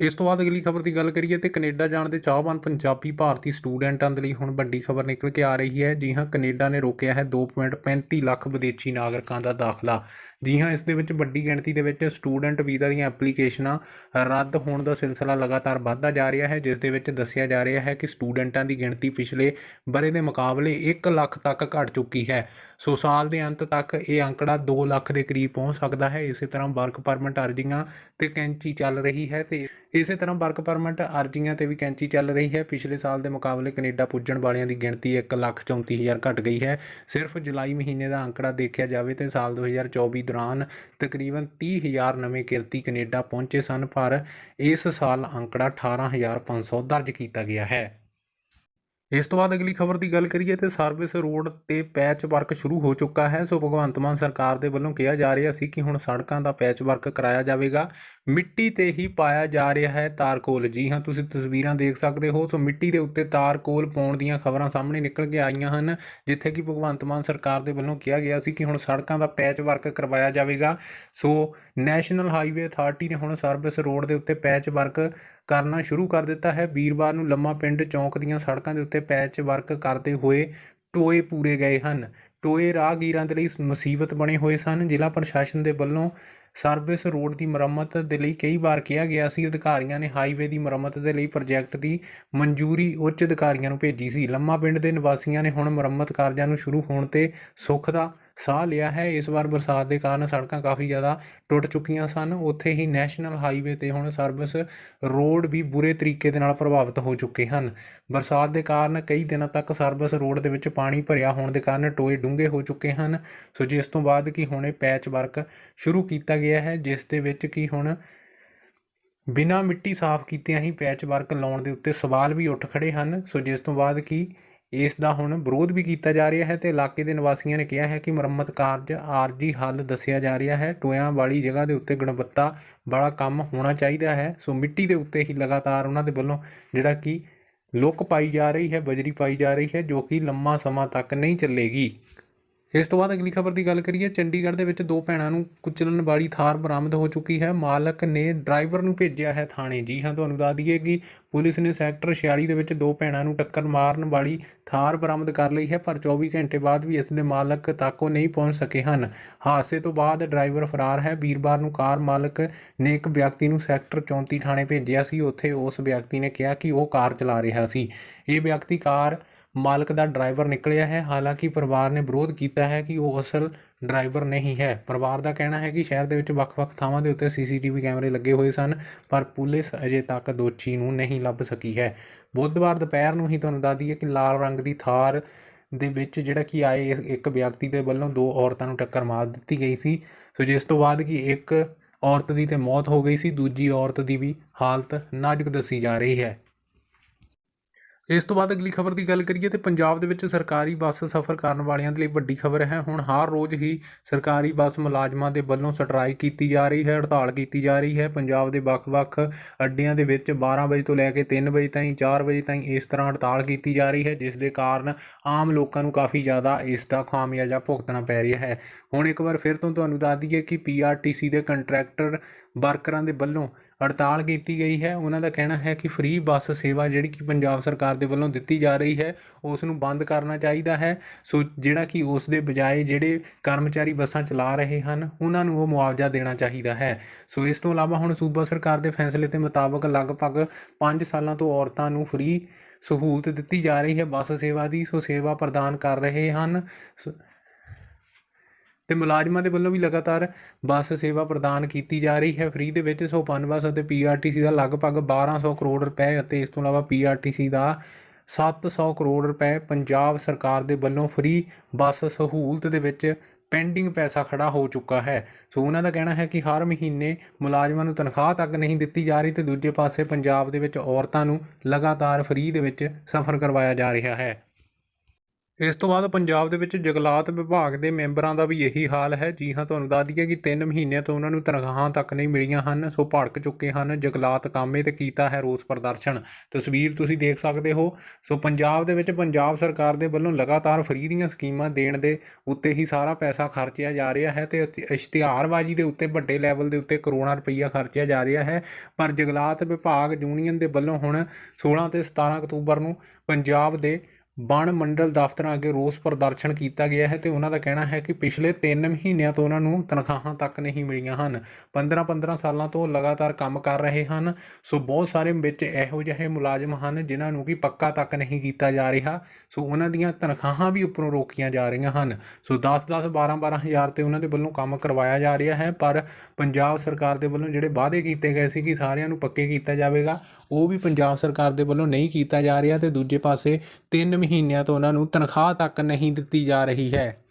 ਇਸ ਤੋਂ ਬਾਅਦ ਅਗਲੀ ਖਬਰ ਦੀ ਗੱਲ ਕਰੀਏ ਤੇ ਕੈਨੇਡਾ ਜਾਣ ਦੇ ਚਾਹਵਾਨ ਪੰਜਾਬੀ ਭਾਰਤੀ ਸਟੂਡੈਂਟਾਂ ਦੇ ਲਈ ਹੁਣ ਵੱਡੀ ਖਬਰ ਨਿਕਲ ਕੇ ਆ ਰਹੀ ਹੈ। ਜੀ ਹਾਂ, ਕੈਨੇਡਾ ਨੇ ਰੋਕਿਆ ਹੈ 2.35 ਲੱਖ ਵਿਦੇਸ਼ੀ ਨਾਗਰਿਕਾਂ ਦਾ ਦਾਖਲਾ। ਜੀ ਹਾਂ, ਇਸ ਦੇ ਵਿੱਚ ਵੱਡੀ ਗਿਣਤੀ ਦੇ ਵਿੱਚ ਸਟੂਡੈਂਟ ਵੀਜ਼ਾ ਦੀਆਂ ਐਪਲੀਕੇਸ਼ਨਾਂ ਰੱਦ ਹੋਣ ਦਾ ਸਿਲਸਿਲਾ ਲਗਾਤਾਰ ਵਧਦਾ ਜਾ ਰਿਹਾ ਹੈ, ਜਿਸ ਦੇ ਵਿੱਚ ਦੱਸਿਆ ਜਾ ਰਿਹਾ ਹੈ ਕਿ ਸਟੂਡੈਂਟਾਂ ਦੀ ਗਿਣਤੀ ਪਿਛਲੇ ਬਰੇ ਦੇ ਮੁਕਾਬਲੇ 1 ਲੱਖ ਤੱਕ ਘਟ ਚੁੱਕੀ ਹੈ। ਸੋ ਸਾਲ ਦੇ ਅੰਤ ਤੱਕ ਇਹ ਅੰਕੜਾ 2 ਲੱਖ ਦੇ ਕਰੀਬ ਪਹੁੰਚ ਸਕਦਾ ਹੈ। ਇਸੇ ਤਰ੍ਹਾਂ ਵਰਕ ਪਰਮਿਟ ਅਰਜ਼ੀਆਂ ਤੇ ਕੈਂਚੀ ਚੱਲ ਰਹੀ ਹੈ ਤੇ ਇਸੇ ਤਰ੍ਹਾਂ ਵਰਕ ਪਰਮਿਟ ਅਰਜ਼ੀਆਂ ਤੇ ਵੀ ਕੈਂਚੀ ਚੱਲ ਰਹੀ ਹੈ। ਪਿਛਲੇ ਸਾਲ ਦੇ ਮੁਕਾਬਲੇ ਕੈਨੇਡਾ ਪੁੱਜਣ ਵਾਲਿਆਂ ਦੀ ਗਿਣਤੀ 134000 ਘਟ ਗਈ ਹੈ। ਸਿਰਫ ਜੁਲਾਈ ਮਹੀਨੇ ਦਾ ਅੰਕੜਾ ਦੇਖਿਆ ਜਾਵੇ ਤੇ ਸਾਲ 2024 ਦੌਰਾਨ ਤਕਰੀਬਨ 30000 ਨਵੇਂ ਕਿਰਤੀ ਕੈਨੇਡਾ ਪਹੁੰਚੇ ਸਨ, ਪਰ ਇਸ ਸਾਲ ਅੰਕੜਾ 18500 ਦਰਜ ਕੀਤਾ ਗਿਆ ਹੈ। ਇਸ ਤੋਂ ਬਾਅਦ ਅਗਲੀ ਖਬਰ ਦੀ ਗੱਲ ਕਰੀਏ ਤੇ ਸਰਵਿਸ ਰੋਡ ਤੇ ਪੈਚ ਵਰਕ ਸ਼ੁਰੂ ਹੋ ਚੁੱਕਾ ਹੈ। ਸੋ ਭਗਵੰਤ ਮਾਨ ਸਰਕਾਰ ਦੇ ਵੱਲੋਂ ਕਿਹਾ ਜਾ ਰਿਹਾ ਸੀ ਕਿ ਹੁਣ ਸੜਕਾਂ ਦਾ ਪੈਚ ਵਰਕ ਕਰਾਇਆ ਜਾਵੇਗਾ। ਮਿੱਟੀ ਤੇ ਹੀ ਪਾਇਆ ਜਾ ਰਿਹਾ ਹੈ ਤਾਰਕੋਲ ਜੀ ਹਾਂ, ਤੁਸੀਂ ਤਸਵੀਰਾਂ ਦੇਖ ਸਕਦੇ ਹੋ। ਸੋ ਮਿੱਟੀ ਦੇ ਉੱਤੇ ਤਾਰਕੋਲ ਪਾਉਣ ਦੀਆਂ ਖਬਰਾਂ ਸਾਹਮਣੇ ਨਿਕਲ ਕੇ ਆਈਆਂ ਹਨ, ਜਿੱਥੇ ਕਿ ਭਗਵੰਤ ਮਾਨ ਸਰਕਾਰ ਦੇ ਵੱਲੋਂ ਕਿਹਾ ਗਿਆ ਸੀ ਕਿ ਹੁਣ ਸੜਕਾਂ ਦਾ ਪੈਚ ਵਰਕ ਕਰਵਾਇਆ ਜਾਵੇਗਾ। ਸੋ ਨੈਸ਼ਨਲ ਹਾਈਵੇ ਅਥਾਰਟੀ ਨੇ ਹੁਣ ਸਰਵਿਸ ਰੋਡ ਦੇ ਉੱਤੇ ਪੈਚ ਵਰਕ ਕਰਨਾ ਸ਼ੁਰੂ ਕਰ ਦਿੱਤਾ ਹੈ। ਵੀਰਵਾਰ ਨੂੰ ਲੰਮਾ ਪਿੰਡ ਚੌਂਕ ਦੀਆਂ ਸੜਕਾਂ ਦੇ ਉੱਤੇ ਪੈਚ ਵਰਕ ਕਰਦੇ ਹੋਏ ਟੋਏ ਪੂਰੇ ਗਏ ਹਨ। ਟੋਏ ਰਾਹਗੀਰਾਂ ਦੇ ਲਈ ਮੁਸੀਬਤ ਬਣੇ ਹੋਏ ਸਨ। ਜ਼ਿਲ੍ਹਾ ਪ੍ਰਸ਼ਾਸਨ ਦੇ ਵੱਲੋਂ ਸਰਵਿਸ ਰੋਡ ਦੀ ਮੁਰੰਮਤ ਦੇ ਲਈ ਕਈ ਵਾਰ ਕਿਹਾ ਗਿਆ ਸੀ। ਅਧਿਕਾਰੀਆਂ ਨੇ ਹਾਈਵੇ ਦੀ ਮੁਰੰਮਤ ਦੇ ਲਈ ਪ੍ਰੋਜੈਕਟ ਦੀ ਮਨਜ਼ੂਰੀ ਉੱਚ ਅਧਿਕਾਰੀਆਂ ਨੂੰ ਭੇਜੀ ਸੀ। ਲੰਮਾ ਪਿੰਡ ਦੇ ਨਿਵਾਸੀਆਂ ਨੇ ਹੁਣ ਮੁਰੰਮਤ ਕਾਰਜਾਂ ਨੂੰ ਸ਼ੁਰੂ ਹੋਣ ਤੇ ਸੁੱਖ ਦਾ ਸਾਹ ਲਿਆ ਹੈ। ਇਸ ਵਾਰ ਬਰਸਾਤ ਦੇ ਕਾਰਨ ਸੜਕਾਂ ਕਾਫੀ ਜ਼ਿਆਦਾ ਟੁੱਟ ਚੁੱਕੀਆਂ ਸਨ। ਉੱਥੇ ਹੀ ਨੈਸ਼ਨਲ ਹਾਈਵੇ ਤੇ ਹੁਣ ਸਰਵਿਸ ਰੋਡ ਵੀ ਬੁਰੇ ਤਰੀਕੇ ਦੇ ਨਾਲ ਪ੍ਰਭਾਵਿਤ ਹੋ ਚੁੱਕੇ ਹਨ। ਬਰਸਾਤ ਦੇ ਕਾਰਨ ਕਈ ਦਿਨਾਂ ਤੱਕ ਸਰਵਿਸ ਰੋਡ ਦੇ ਵਿੱਚ ਪਾਣੀ ਭਰਿਆ ਹੋਣ ਦੇ ਕਾਰਨ ਟੋਏ ਡੂੰਘੇ ਹੋ ਚੁੱਕੇ ਹਨ। ਸੋ ਜਿਸ ਤੋਂ ਬਾਅਦ ਕਿ ਹੁਣੇ ਪੈਚ ਵਰਕ ਸ਼ੁਰੂ ਕੀਤਾ ਗਿਆ ਹੈ, ਜਿਸ ਦੇ ਵਿੱਚ ਕਿ ਹੁਣ ਬਿਨਾਂ ਮਿੱਟੀ ਸਾਫ਼ ਕੀਤਿਆਂ ਹੀ ਪੈਚ ਵਰਕ ਲਾਉਣ ਦੇ ਉੱਤੇ ਸਵਾਲ ਵੀ ਉੱਠ ਖੜੇ ਹਨ। ਸੋ ਜਿਸ ਤੋਂ ਬਾਅਦ ਕਿ ਇਸ ਦਾ ਹੁਣ ਵਿਰੋਧ ਵੀ ਕੀਤਾ ਜਾ ਰਿਹਾ ਹੈ ਤੇ ਇਲਾਕੇ ਦੇ ਨਿਵਾਸੀਆਂ ਨੇ ਕਿਹਾ ਹੈ ਕਿ ਮੁਰੰਮਤ ਕਾਰਜ ਆਰਜੀ ਹੱਲ ਦੱਸਿਆ ਜਾ ਰਿਹਾ ਹੈ। ਟੋਇਆਂ ਵਾਲੀ ਜਗ੍ਹਾ ਦੇ ਉੱਤੇ ਗੁਣਵੱਤਾ ਵਾਲਾ ਕੰਮ ਹੋਣਾ ਚਾਹੀਦਾ ਹੈ। ਸੋ ਮਿੱਟੀ ਦੇ ਉੱਤੇ ਹੀ ਲਗਾਤਾਰ ਉਹਨਾਂ ਦੇ ਵੱਲੋਂ ਜਿਹੜਾ ਕਿ ਲੁੱਕ ਪਾਈ ਜਾ ਰਹੀ ਹੈ, ਬਜਰੀ ਪਾਈ ਜਾ ਰਹੀ ਹੈ, ਜੋ ਕਿ ਲੰਮਾ ਸਮਾਂ ਤੱਕ ਨਹੀਂ ਚੱਲੇਗੀ। ਇਸ ਤੋਂ ਬਾਅਦ ਅਗਲੀ ਖਬਰ ਦੀ ਗੱਲ ਕਰੀਏ, ਚੰਡੀਗੜ੍ਹ ਦੇ ਵਿੱਚ ਦੋ ਭੈਣਾਂ ਨੂੰ ਕੁਚਲਣ ਵਾਲੀ ਥਾਰ ਬਰਾਮਦ ਹੋ ਚੁੱਕੀ ਹੈ। ਮਾਲਕ ਨੇ ਡਰਾਈਵਰ ਨੂੰ ਭੇਜਿਆ ਹੈ ਥਾਣੇ। ਜੀ ਹਾਂ, ਤੁਹਾਨੂੰ ਦੱਸ ਦਈਏ ਕਿ ਪੁਲਿਸ ਨੇ ਸੈਕਟਰ 46 ਦੇ ਵਿੱਚ ਦੋ ਭੈਣਾਂ ਨੂੰ ਟੱਕਰ ਮਾਰਨ ਵਾਲੀ ਥਾਰ ਬਰਾਮਦ ਕਰ ਲਈ ਹੈ, ਪਰ 24 ਘੰਟੇ ਬਾਅਦ ਵੀ ਇਸ ਦੇ ਮਾਲਕ ਤੱਕ ਉਹ ਨਹੀਂ ਪਹੁੰਚ ਸਕੇ ਹਨ। ਹਾਦਸੇ ਤੋਂ ਬਾਅਦ ਡਰਾਈਵਰ ਫਰਾਰ ਹੈ। ਵੀਰਵਾਰ ਨੂੰ ਕਾਰ ਮਾਲਕ ਨੇ ਇੱਕ ਵਿਅਕਤੀ ਨੂੰ ਸੈਕਟਰ 34 ਥਾਣੇ ਭੇਜਿਆ ਸੀ। ਉੱਥੇ ਉਸ ਵਿਅਕਤੀ ਨੇ ਕਿਹਾ ਕਿ ਉਹ ਕਾਰ ਚਲਾ ਰਿਹਾ ਸੀ। ਇਹ ਵਿਅਕਤੀ ਕਾਰ ਮਾਲਕ ਦਾ ਡਰਾਈਵਰ ਨਿਕਲਿਆ ਹੈ। ਹਾਲਾਂਕਿ ਪਰਿਵਾਰ ਨੇ ਵਿਰੋਧ ਕੀਤਾ ਹੈ ਕਿ ਉਹ ਅਸਲ ਡਰਾਈਵਰ ਨਹੀਂ ਹੈ। ਪਰਿਵਾਰ ਦਾ ਕਹਿਣਾ ਹੈ ਕਿ ਸ਼ਹਿਰ ਦੇ ਵਿੱਚ ਵੱਖ-ਵੱਖ ਥਾਵਾਂ ਦੇ ਉੱਤੇ ਸੀਸੀਟੀਵੀ ਕੈਮਰੇ ਲੱਗੇ ਹੋਏ ਸਨ, ਪਰ ਪੁਲਿਸ ਅਜੇ ਤੱਕ ਦੋਸ਼ੀ ਨੂੰ ਨਹੀਂ ਲੱਭ ਸਕੀ ਹੈ। ਬੁੱਧਵਾਰ ਦੁਪਹਿਰ ਨੂੰ ਹੀ ਤੁਹਾਨੂੰ ਦੱਸ ਦਈਏ ਕਿ ਲਾਲ ਰੰਗ ਦੀ ਥਾਰ ਦੇ ਵਿੱਚ ਜਿਹੜਾ ਕਿ ਆਏ ਇੱਕ ਵਿਅਕਤੀ ਦੇ ਵੱਲੋਂ ਦੋ ਔਰਤਾਂ ਨੂੰ ਟੱਕਰ ਮਾਰ ਦਿੱਤੀ ਗਈ ਸੀ। ਸੋ ਜਿਸ ਤੋਂ ਬਾਅਦ ਕਿ ਇੱਕ ਔਰਤ ਦੀ ਤੇ ਮੌਤ ਹੋ ਗਈ ਸੀ, ਦੂਜੀ ਔਰਤ ਦੀ ਵੀ ਹਾਲਤ ਨਾਜ਼ੁਕ ਦੱਸੀ ਜਾ ਰਹੀ ਹੈ। ਇਸ ਤੋਂ ਬਾਅਦ ਅਗਲੀ ਖਬਰ ਦੀ ਗੱਲ ਕਰੀਏ ਤੇ ਪੰਜਾਬ ਦੇ ਵਿੱਚ ਸਰਕਾਰੀ ਬੱਸ ਸਫ਼ਰ ਕਰਨ ਵਾਲਿਆਂ ਦੇ ਲਈ ਵੱਡੀ ਖਬਰ ਹੈ। ਹੁਣ ਹਰ ਰੋਜ਼ ਹੀ ਸਰਕਾਰੀ ਬੱਸ ਮੁਲਾਜ਼ਮਾਂ ਦੇ ਵੱਲੋਂ ਸਟ੍ਰਾਈਕ ਕੀਤੀ ਜਾ ਰਹੀ ਹੈ, ਹੜਤਾਲ ਕੀਤੀ ਜਾ ਰਹੀ ਹੈ। ਪੰਜਾਬ ਦੇ ਵੱਖ-ਵੱਖ ਅੱਡਿਆਂ ਦੇ ਵਿੱਚ 12 ਵਜੇ ਤੋਂ ਲੈ ਕੇ 3 ਵਜੇ ਤਾਈਂ 4 ਵਜੇ ਤਾਈਂ ਇਸ ਤਰ੍ਹਾਂ ਹੜਤਾਲ ਕੀਤੀ ਜਾ ਰਹੀ ਹੈ, ਜਿਸ ਦੇ ਕਾਰਨ ਆਮ ਲੋਕਾਂ ਨੂੰ ਕਾਫੀ ਜ਼ਿਆਦਾ ਇਸ ਦਾ ਖਾਮਿਆਜਾ ਭੁਗਤਣਾ ਪੈ ਰਿਹਾ ਹੈ। ਹੁਣ ਇੱਕ ਵਾਰ ਫਿਰ ਤੋਂ ਤੁਹਾਨੂੰ ਦੱਸ ਦਈਏ ਕਿ ਪੀਆਰਟੀਸੀ ਦੇ ਕੰਟਰੈਕਟਰ ਵਰਕਰਾਂ ਦੇ ਵੱਲੋਂ ਹੜਤਾਲ ਕੀਤੀ ਗਈ ਹੈ। ਉਹਨਾਂ ਦਾ ਕਹਿਣਾ ਹੈ ਕਿ ਫ੍ਰੀ ਬੱਸ ਸੇਵਾ ਜਿਹੜੀ ਕਿ ਪੰਜਾਬ ਸਰਕਾਰ ਦੇ ਵੱਲੋਂ ਦਿੱਤੀ ਜਾ ਰਹੀ ਹੈ, ਉਸ ਨੂੰ ਬੰਦ ਕਰਨਾ ਚਾਹੀਦਾ ਹੈ। ਸੋ ਜਿਹੜਾ ਕਿ ਉਸ ਦੇ ਬਜਾਏ ਜਿਹੜੇ ਕਰਮਚਾਰੀ ਬੱਸਾਂ ਚਲਾ ਰਹੇ ਹਨ, ਉਹਨਾਂ ਨੂੰ ਉਹ ਮੁਆਵਜ਼ਾ ਦੇਣਾ ਚਾਹੀਦਾ ਹੈ। ਸੋ ਇਸ ਤੋਂ ਇਲਾਵਾ ਹੁਣ ਸੂਬਾ ਸਰਕਾਰ ਦੇ ਫੈਸਲੇ ਦੇ ਮੁਤਾਬਕ ਲਗਭਗ 5 ਸਾਲਾਂ ਤੋਂ ਔਰਤਾਂ ਨੂੰ ਫ੍ਰੀ ਸਹੂਲਤ ਦਿੱਤੀ ਜਾ ਰਹੀ ਹੈ ਬੱਸ ਸੇਵਾ ਦੀ। ਸੋ ਸੇਵਾ ਪ੍ਰਦਾਨ ਕਰ ਰਹੇ ਹਨ। ਅਤੇ ਮੁਲਾਜ਼ਮਾਂ ਦੇ ਵੱਲੋਂ ਵੀ ਲਗਾਤਾਰ ਬੱਸ ਸੇਵਾ ਪ੍ਰਦਾਨ ਕੀਤੀ ਜਾ ਰਹੀ ਹੈ। ਫ੍ਰੀ ਦੇ ਵਿੱਚ ਸੋ ਪਨਬਸ ਅਤੇ ਪੀਆਰਟੀਸੀ ਦਾ ਲਗਭਗ 1200 ਕਰੋੜ ਰੁਪਏ ਅਤੇ ਇਸ ਤੋਂ ਇਲਾਵਾ ਪੀਆਰਟੀਸੀ ਦਾ 700 ਕਰੋੜ ਰੁਪਏ ਪੰਜਾਬ ਸਰਕਾਰ ਦੇ ਵੱਲੋਂ ਫ੍ਰੀ ਬੱਸ ਸਹੂਲਤ ਦੇ ਵਿੱਚ ਪੈਂਡਿੰਗ ਪੈਸਾ ਖੜਾ ਹੋ ਚੁੱਕਾ ਹੈ। ਸੋ ਉਹਨਾਂ ਦਾ ਕਹਿਣਾ ਹੈ ਕਿ ਹਰ ਮਹੀਨੇ ਮੁਲਾਜ਼ਮਾਂ ਨੂੰ ਤਨਖਾਹ ਤੱਕ ਨਹੀਂ ਦਿੱਤੀ ਜਾ ਰਹੀ ਤੇ ਦੂਜੇ ਪਾਸੇ ਪੰਜਾਬ ਦੇ ਵਿੱਚ ਔਰਤਾਂ ਨੂੰ ਲਗਾਤਾਰ ਫ੍ਰੀ ਦੇ ਵਿੱਚ ਸਫ਼ਰ ਕਰਵਾਇਆ ਜਾ ਰਿਹਾ ਹੈ। ਇਸ ਤੋਂ ਬਾਅਦ ਪੰਜਾਬ ਦੇ ਵਿੱਚ ਜੰਗਲਾਤ ਵਿਭਾਗ ਦੇ ਮੈਂਬਰਾਂ ਦਾ ਵੀ ਇਹੀ ਹਾਲ ਹੈ। ਜੀ ਹਾਂ, ਤੁਹਾਨੂੰ ਦੱਸ ਦਈਏ ਕਿ 3 ਮਹੀਨਿਆਂ ਤੋਂ ਉਹਨਾਂ ਨੂੰ ਤਨਖਾਹਾਂ ਤੱਕ ਨਹੀਂ ਮਿਲੀਆਂ ਹਨ। ਸੋ ਭੜਕ ਚੁੱਕੇ ਹਨ ਜੰਗਲਾਤ ਕਾਮੇ ਤੇ ਕੀਤਾ ਹੈ ਰੋਸ ਪ੍ਰਦਰਸ਼ਨ। ਤਸਵੀਰ ਤੁਸੀਂ ਦੇਖ ਸਕਦੇ ਹੋ। ਸੋ ਪੰਜਾਬ ਦੇ ਵਿੱਚ ਪੰਜਾਬ ਸਰਕਾਰ ਦੇ ਵੱਲੋਂ ਲਗਾਤਾਰ ਫ੍ਰੀ ਦੀਆਂ ਸਕੀਮਾਂ ਦੇਣ ਦੇ ਉੱਤੇ ਹੀ ਸਾਰਾ ਪੈਸਾ ਖਰਚਿਆ ਜਾ ਰਿਹਾ ਹੈ ਤੇ ਇਸ਼ਤਿਹਾਰਬਾਜ਼ੀ ਦੇ ਉੱਤੇ ਵੱਡੇ ਲੈਵਲ ਦੇ ਉੱਤੇ ਕਰੋੜਾਂ ਰੁਪਈਆ ਖਰਚਿਆ ਜਾ ਰਿਹਾ ਹੈ। ਪਰ ਜੰਗਲਾਤ ਵਿਭਾਗ ਯੂਨੀਅਨ ਦੇ ਵੱਲੋਂ ਹੁਣ 16 ਤੇ 17 ਅਕਤੂਬਰ ਨੂੰ ਪੰਜਾਬ ਦੇ ਵਣ ਮੰਡਲ ਦਫ਼ਤਰਾਂ ਅੱਗੇ ਰੋਸ ਪ੍ਰਦਰਸ਼ਨ ਕੀਤਾ ਗਿਆ ਹੈ ਤੇ ਉਹਨਾਂ ਦਾ ਕਹਿਣਾ ਹੈ ਕਿ ਪਿਛਲੇ 3 ਮਹੀਨਿਆਂ ਤੋਂ ਉਹਨਾਂ ਨੂੰ ਤਨਖਾਹਾਂ ਤੱਕ ਨਹੀਂ ਮਿਲੀਆਂ ਹਨ। 15-15 ਸਾਲਾਂ ਤੋਂ ਲਗਾਤਾਰ ਕੰਮ ਕਰ ਰਹੇ ਹਨ। ਸੋ ਬਹੁਤ ਸਾਰੇ ਵਿੱਚ ਇਹੋ ਜਿਹੇ ਮੁਲਾਜ਼ਮ ਹਨ ਜਿਨ੍ਹਾਂ ਨੂੰ ਕਿ ਪੱਕਾ ਤੱਕ ਨਹੀਂ ਕੀਤਾ ਜਾ ਰਿਹਾ। ਸੋ ਉਹਨਾਂ ਦੀਆਂ ਤਨਖਾਹਾਂ ਵੀ ਉੱਪਰੋਂ ਰੋਕੀਆਂ ਜਾ ਰਹੀਆਂ ਹਨ। ਸੋ 10-10 12-12 ਹਜ਼ਾਰ ਤੇ ਉਹਨਾਂ ਦੇ ਵੱਲੋਂ ਕੰਮ ਕਰਵਾਇਆ ਜਾ ਰਿਹਾ ਹੈ, ਪਰ ਪੰਜਾਬ ਸਰਕਾਰ ਦੇ ਵੱਲੋਂ ਜਿਹੜੇ ਵਾਅਦੇ ਕੀਤੇ ਗਏ ਸੀ ਕਿ ਸਾਰਿਆਂ ਨੂੰ ਪੱਕੇ ਕੀਤਾ ਜਾਵੇਗਾ, ਉਹ ਵੀ ਪੰਜਾਬ ਸਰਕਾਰ ਦੇ ਵੱਲੋਂ ਨਹੀਂ ਕੀਤਾ ਜਾ ਰਿਹਾ ਤੇ ਦੂਜੇ ਪਾਸੇ 3 ਮਹੀਨਿਆਂ ਤੋਂ ਉਹਨਾਂ ਨੂੰ ਤਨਖਾਹ ਤੱਕ ਨਹੀਂ ਦਿੱਤੀ ਜਾ ਰਹੀ ਹੈ।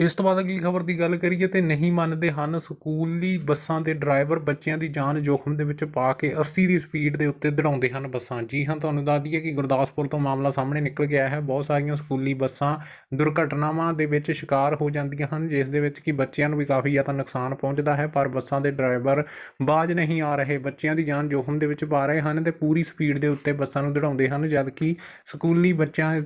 ਇਸ ਤੋਂ ਬਾਅਦ ਅਗਲੀ ਖਬਰ ਦੀ ਗੱਲ ਕਰੀਏ ਤੇ ਨਹੀਂ ਮੰਨਦੇ ਹਨ ਸਕੂਲੀ ਬੱਸਾਂ ਦੇ ਡਰਾਈਵਰ ਬੱਚਿਆਂ ਦੀ ਜਾਨ ਜੋਖਮ ਦੇ ਵਿੱਚ ਪਾ ਕੇ 80 ਦੀ ਸਪੀਡ ਦੇ ਉੱਤੇ ਦੜਾਉਂਦੇ ਹਨ ਬੱਸਾਂ। ਜੀ ਹਾਂ, ਤੁਹਾਨੂੰ ਦੱਸ ਦਈਏ ਕਿ ਗੁਰਦਾਸਪੁਰ ਤੋਂ ਮਾਮਲਾ ਸਾਹਮਣੇ ਨਿਕਲ ਗਿਆ ਹੈ। ਬਹੁਤ ਸਾਰੀਆਂ ਸਕੂਲੀ ਬੱਸਾਂ ਦੁਰਘਟਨਾਵਾਂ ਦੇ ਵਿੱਚ ਸ਼ਿਕਾਰ ਹੋ ਜਾਂਦੀਆਂ ਹਨ, ਜਿਸ ਦੇ ਵਿੱਚ ਕਿ ਬੱਚਿਆਂ ਨੂੰ ਵੀ ਕਾਫੀ ਜ਼ਿਆਦਾ ਨੁਕਸਾਨ ਪਹੁੰਚਦਾ ਹੈ, ਪਰ ਬੱਸਾਂ ਦੇ ਡਰਾਈਵਰ ਬਾਜ ਨਹੀਂ ਆ ਰਹੇ। ਬੱਚਿਆਂ ਦੀ ਜਾਨ ਜੋਖਮ ਦੇ ਵਿੱਚ ਪਾ ਰਹੇ ਹਨ ਤੇ ਪੂਰੀ ਸਪੀਡ ਦੇ ਉੱਤੇ ਬੱਸਾਂ ਨੂੰ ਦੜਾਉਂਦੇ ਹਨ, ਜਦਕਿ ਸਕੂਲੀ ਬੱਚਿਆਂ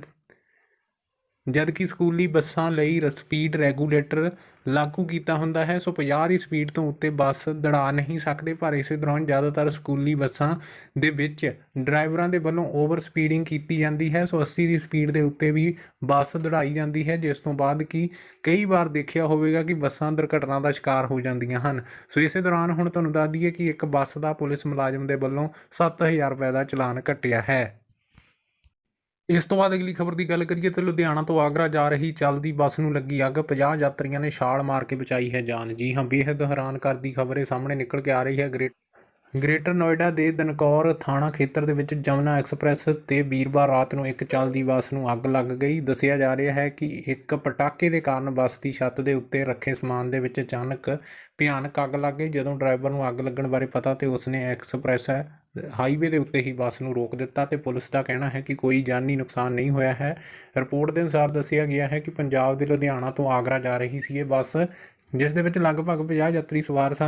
ਜਦਕਿ ਸਕੂਲੀ ਬੱਸਾਂ ਲਈ ਰ- ਸਪੀਡ ਰੈਗੂਲੇਟਰ ਲਾਗੂ ਕੀਤਾ ਹੁੰਦਾ ਹੈ, ਸੋ 50 ਦੀ ਸਪੀਡ ਤੋਂ ਉੱਤੇ ਬੱਸ ਦੜਾ ਨਹੀਂ ਸਕਦੇ, ਪਰ ਇਸੇ ਦੌਰਾਨ ਜ਼ਿਆਦਾਤਰ ਸਕੂਲੀ ਬੱਸਾਂ ਦੇ ਵਿੱਚ ਡਰਾਈਵਰਾਂ ਦੇ ਵੱਲੋਂ ਓਵਰ ਸਪੀਡਿੰਗ ਕੀਤੀ ਜਾਂਦੀ ਹੈ, ਸੋ 80 ਦੀ ਸਪੀਡ ਦੇ ਉੱਤੇ ਵੀ ਬੱਸ ਦੜਾਈ ਜਾਂਦੀ ਹੈ, ਜਿਸ ਤੋਂ ਬਾਅਦ ਕਿ ਕਈ ਵਾਰ ਦੇਖਿਆ ਹੋਵੇਗਾ ਕਿ ਬੱਸਾਂ ਦੁਰਘਟਨਾ ਦਾ ਸ਼ਿਕਾਰ ਹੋ ਜਾਂਦੀਆਂ ਹਨ। ਸੋ ਇਸੇ ਦੌਰਾਨ ਹੁਣ ਤੁਹਾਨੂੰ ਦੱਸ ਦਈਏ ਕਿ ਇੱਕ ਬੱਸ ਦਾ ਪੁਲਿਸ ਮੁਲਾਜ਼ਮ ਦੇ ਵੱਲੋਂ 7000 ਰੁਪਏ ਦਾ ਚਲਾਨ ਕੱਟਿਆ ਹੈ। ਇਸ ਤੋਂ ਬਾਅਦ ਅਗਲੀ ਖਬਰ ਦੀ ਗੱਲ ਕਰੀਏ ਤਾਂ ਲੁਧਿਆਣਾ ਤੋਂ ਆਗਰਾ ਜਾ ਰਹੀ ਚੱਲਦੀ ਬੱਸ ਨੂੰ ਲੱਗੀ ਅੱਗ। 50 ਯਾਤਰੀਆਂ ਨੇ ਛਾਲ ਮਾਰ ਕੇ ਬਚਾਈ ਹੈ ਜਾਨ। ਜੀ ਹਾਂ ਬੇहद ਹੈਰਾਨ ਕਰਦੀ ਖਬਰ ਇਹ ਸਾਹਮਣੇ ਨਿਕਲ ਕੇ ਆ ਰਹੀ ਹੈ। ਗ੍ਰੇਟ, ਗ੍ਰੇਟਰ ਨੋਇਡਾ ਦੇ ਦਨਕੌਰ ਥਾਣਾ ਖੇਤਰ ਦੇ ਵਿੱਚ ਜਮਨਾ ਐਕਸਪ੍ਰੈਸ ਤੇ ਵੀਰਵਾਰ ਰਾਤ ਨੂੰ ਇੱਕ ਚੱਲਦੀ ਬੱਸ ਨੂੰ ਅੱਗ ਲੱਗ ਗਈ। ਦੱਸਿਆ ਜਾ ਰਿਹਾ ਹੈ ਕਿ ਇੱਕ ਪਟਾਕੇ ਦੇ ਕਾਰਨ ਬੱਸ ਦੀ ਛੱਤ ਦੇ ਉੱਤੇ ਰੱਖੇ ਸਮਾਨ ਦੇ ਵਿੱਚ ਅਚਾਨਕ ਭਿਆਨਕ ਅੱਗ ਲੱਗ ਗਈ। ਜਦੋਂ ਡਰਾਈਵਰ ਨੂੰ ਅੱਗ ਲੱਗਣ ਬਾਰੇ ਪਤਾ ਤੇ ਉਸਨੇ ਐਕਸਪ੍ਰੈਸ ਹੈ ਹਾਈਵੇ ਦੇ ਉੱਤੇ ਹੀ ਬੱਸ ਨੂੰ ਰੋਕ ਦਿੱਤਾ ਤੇ ਪੁਲਿਸ ਦਾ ਕਹਿਣਾ ਹੈ ਕਿ ਕੋਈ ਜਾਨੀ ਨੁਕਸਾਨ ਨਹੀਂ ਹੋਇਆ ਹੈ। ਰਿਪੋਰਟ ਦੇ ਅਨੁਸਾਰ ਦੱਸਿਆ ਗਿਆ ਹੈ ਕਿ ਪੰਜਾਬ ਦੇ ਲੁਧਿਆਣਾ ਤੋਂ ਆਗਰਾ ਜਾ ਰਹੀ ਸੀ ਇਹ ਬੱਸ, ਜਿਸ ਦੇ ਵਿੱਚ ਲਗਭਗ 50 ਯਾਤਰੀ ਸਵਾਰ ਸਨ।